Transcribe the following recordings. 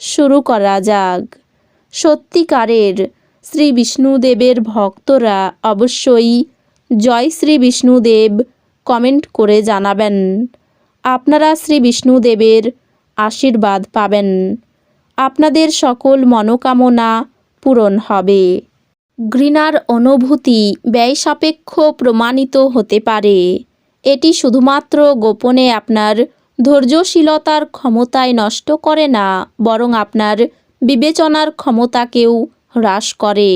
শুরু করা যাক। সত্যিকারের শ্রী বিষ্ণুদেবের ভক্তরা অবশ্যই জয় শ্রী বিষ্ণুদেব কমেন্ট করে জানাবেন। আপনারা শ্রী বিষ্ণুদেবের আশীর্বাদ পাবেন। আপনাদের সকল মনোকামনা পূরণ হবে। ঘৃণার অনুভূতি ব্যয় সাপেক্ষ প্রমাণিত হতে পারে। এটি শুধুমাত্র গোপনে আপনার ধৈর্যশীলতার ক্ষমতায় নষ্ট করে না, বরং আপনার বিবেচনার ক্ষমতাকেও হ্রাস করে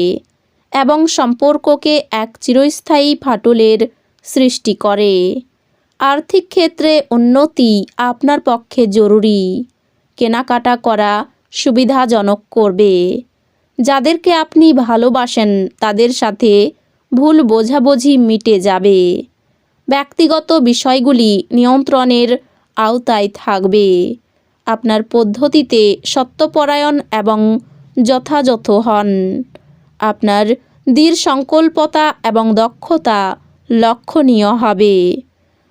এবং সম্পর্ককে এক চিরস্থায়ী ফাটলের সৃষ্টি করে। আর্থিক ক্ষেত্রে উন্নতি আপনার পক্ষে জরুরি। কেনাকাটা করা সুবিধাজনক করবে। যাদেরকে আপনি ভালোবাসেন, তাদের সাথে ভুল বোঝাবুঝি মিটে যাবে। ব্যক্তিগত বিষয়গুলি নিয়ন্ত্রণের আওতায় থাকবে। আপনার পদ্ধতিতে সত্যপরায়ণ এবং যথাযথ হন। আপনার দৃঢ় সংকল্পতা এবং দক্ষতা লক্ষণীয় হবে।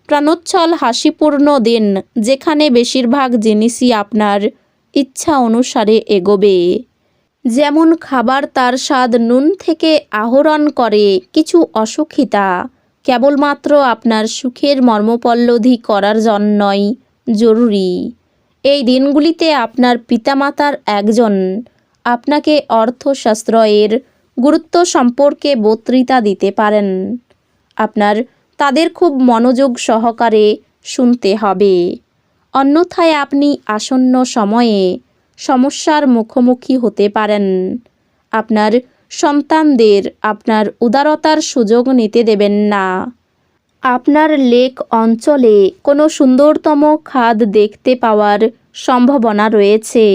প্রাণোচ্ছল হাসিপূর্ণ দিন, যেখানে বেশিরভাগ জিনিসই আপনার ইচ্ছা অনুসারে এগোবে। যেমন খাবার তার স্বাদ নুন থেকে আহরণ করে কিছু অসুখিতা। কেবলমাত্র আপনার সুখের মর্মপল্লধি করার জন্যই জরুরি। এই দিনগুলিতে আপনার পিতামাতার একজন আপনাকে অর্থশাস্ত্রের গুরুত্ব সম্পর্কে বক্তৃতা দিতে পারেন। আপনার তাদের খুব মনোযোগ সহকারে শুনতে হবে। অন্যথায় আপনি আসন্ন সময়ে সমস্যার মুখোমুখি হতে পারেন। আপনার সন্তানদের আপনার উদারতার সুযোগ নিতে দেবেন না। আপনার লেক অঞ্চলে কোনো সুন্দরতম খাদ দেখতে পাওয়ার সম্ভাবনা রয়েছে।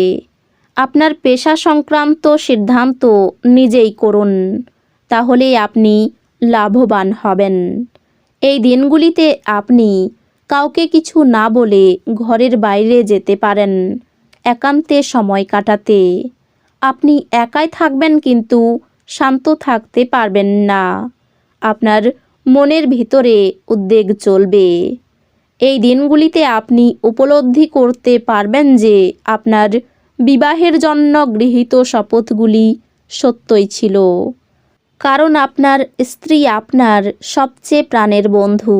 আপনার পেশা সংক্রান্ত সিদ্ধান্ত নিজেই করুন, তাহলে আপনি লাভবান হবেন। এই দিনগুলিতে আপনি কাউকে কিছু না বলে ঘরের বাইরে যেতে পারেন, একান্তে সময় কাটাতে। আপনি একাই থাকবেন কিন্তু শান্ত থাকতে পারবেন না। আপনার মনের ভিতরে উদ্বেগ চলবে। এই দিনগুলিতে আপনি উপলব্ধি করতে পারবেন যে আপনার বিবাহের জন্য গৃহীত শপথগুলি সত্যই ছিল। কারণ আপনার স্ত্রী আপনার সবচেয়ে প্রাণের বন্ধু।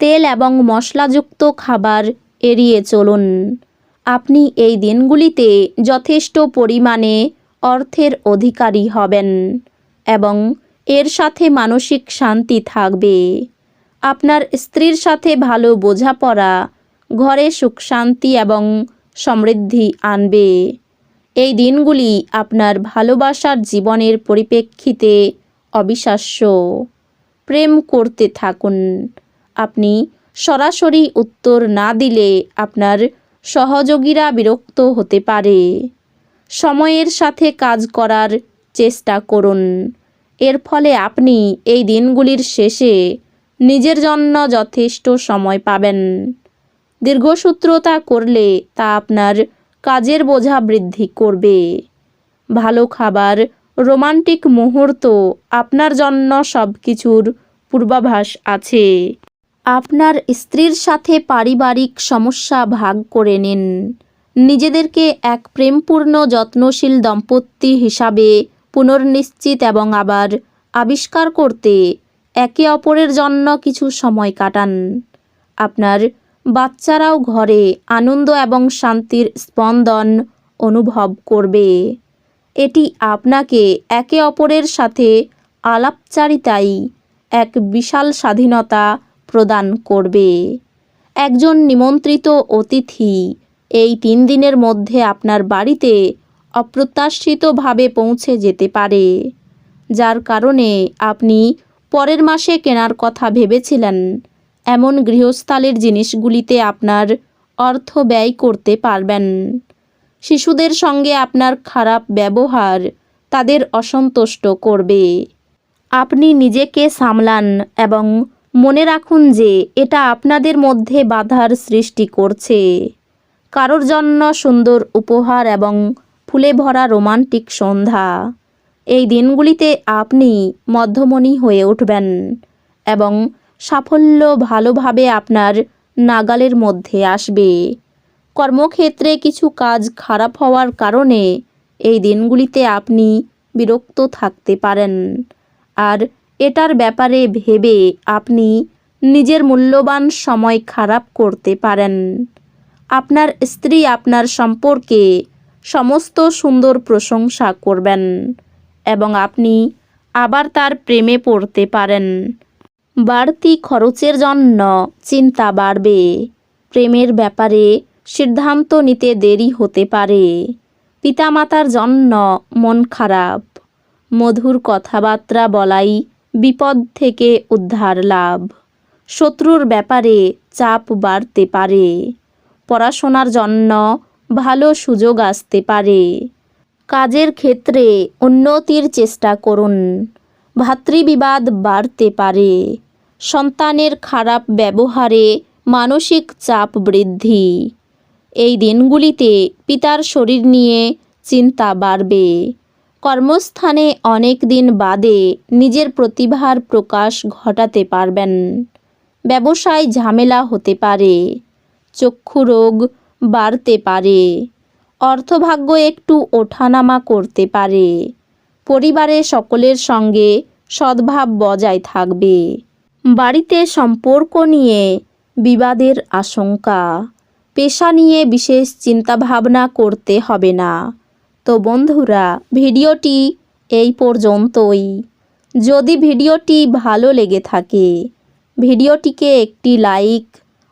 তেল এবং মশলাযুক্ত খাবার এড়িয়ে চলুন। আপনি এই দিনগুলিতে যথেষ্ট পরিমাণে অর্থের অধিকারী হবেন এবং এর সাথে মানসিক শান্তি থাকবে। আপনার স্ত্রীর সাথে ভালো বোঝাপড়া, ঘরে সুখ শান্তি এবং সমৃদ্ধি আনবে। এই দিনগুলি আপনার ভালোবাসার জীবনের পরিপ্রেক্ষিতে অবিশ্বাস্য। প্রেম করতে থাকুন। আপনি সরাসরি উত্তর না দিলে আপনার সহযোগীরা বিরক্ত হতে পারে। সময়ের সাথে কাজ করার চেষ্টা করুন। এর ফলে আপনি এই দিনগুলির শেষে নিজের জন্য যথেষ্ট সময় পাবেন। দীর্ঘসূত্রতা করলে তা আপনার কাজের বোঝা বৃদ্ধি করবে। ভালো খাবার, রোমান্টিক মুহূর্ত আপনার জন্য সব কিছুর পূর্বাভাস আছে। আপনার স্ত্রীর সাথে পারিবারিক সমস্যা ভাগ করে নিন। নিজেদেরকে এক প্রেমপূর্ণ, যত্নশীল দম্পতি হিসাবে পুনর্নিশ্চিত এবং আবার আবিষ্কার করতে একে অপরের জন্য কিছু সময় কাটান। আপনার বাচ্চারাও ঘরে আনন্দ এবং শান্তির স্পন্দন অনুভব করবে। এটি আপনাকে একে অপরের সাথে আলাপচারিতায় এক বিশাল স্বাধীনতা প্রদান করবে। একজন নিমন্ত্রিত অতিথি এই তিন দিনের মধ্যে আপনার বাড়িতে অপ্রত্যাশিতভাবে পৌঁছে যেতে পারে। যার কারণে আপনি পরের মাসে কেনার কথা ভেবেছিলেন। এমন গৃহস্থালের জিনিসগুলিতে আপনার অর্থ ব্যয় করতে পারবেন। শিশুদের সঙ্গে আপনার খারাপ ব্যবহার তাদের অসন্তুষ্ট করবে। আপনি নিজেকে সামলান এবং মনে রাখুন যে এটা আপনাদের মধ্যে বাধার সৃষ্টি করছে। কারোর জন্য সুন্দর উপহার এবং ফুলে ভরা রোমান্টিক সন্ধ্যা। এই দিনগুলিতে আপনি মধ্যমণি হয়ে উঠবেন এবং সাফল্য ভালোভাবে আপনার নাগালের মধ্যে আসবে। কর্মক্ষেত্রে কিছু কাজ খারাপ হওয়ার কারণে এই দিনগুলিতে আপনি বিরক্ত থাকতে পারেন। আর এটার ব্যাপারে ভেবে আপনি নিজের মূল্যবান সময় খারাপ করতে পারেন। আপনার স্ত্রী আপনার সম্পর্কে সমস্ত সুন্দর প্রশংসা করবেন এবং আপনি আবার তার প্রেমে পড়তে পারেন। বাড়তি খরচের জন্য চিন্তা বাড়বে। প্রেমের ব্যাপারে সিদ্ধান্ত নিতে দেরি হতে পারে। পিতামাতার জন্য মন খারাপ। মধুর কথাবার্তা বলাই বিপদ থেকে উদ্ধার লাভ। শত্রুর ব্যাপারে চাপ বাড়তে পারে। পড়াশোনার জন্য ভালো সুযোগ আসতে পারে। কাজের ক্ষেত্রে উন্নতির চেষ্টা করুন। ভাতৃবিবাদ বাড়তে পারে। সন্তানের খারাপ ব্যবহারে মানসিক চাপ বৃদ্ধি। এই দিনগুলিতে পিতার শরীর নিয়ে চিন্তা বাড়বে। কর্মস্থানে অনেক দিন বাদে নিজের প্রতিভার প্রকাশ ঘটাতে পারবেন। ব্যবসায় ঝামেলা হতে পারে। চক্ষু রোগ বাড়তে পারে। অর্থভাগ্য একটু ওঠানামা করতে পারে। পরিবারে সকলের সঙ্গে সদ্ভাব বজায় থাকবে। বাড়িতে সম্পর্ক নিয়ে বিবাদের আশঙ্কা। পেশা নিয়ে বিশেষ চিন্তাভাবনা করতে হবে না। তো বন্ধুরা, ভিডিওটি এই পর্যন্তই। যদি ভিডিওটি ভালো লেগে থাকে, ভিডিওটিকে একটি লাইক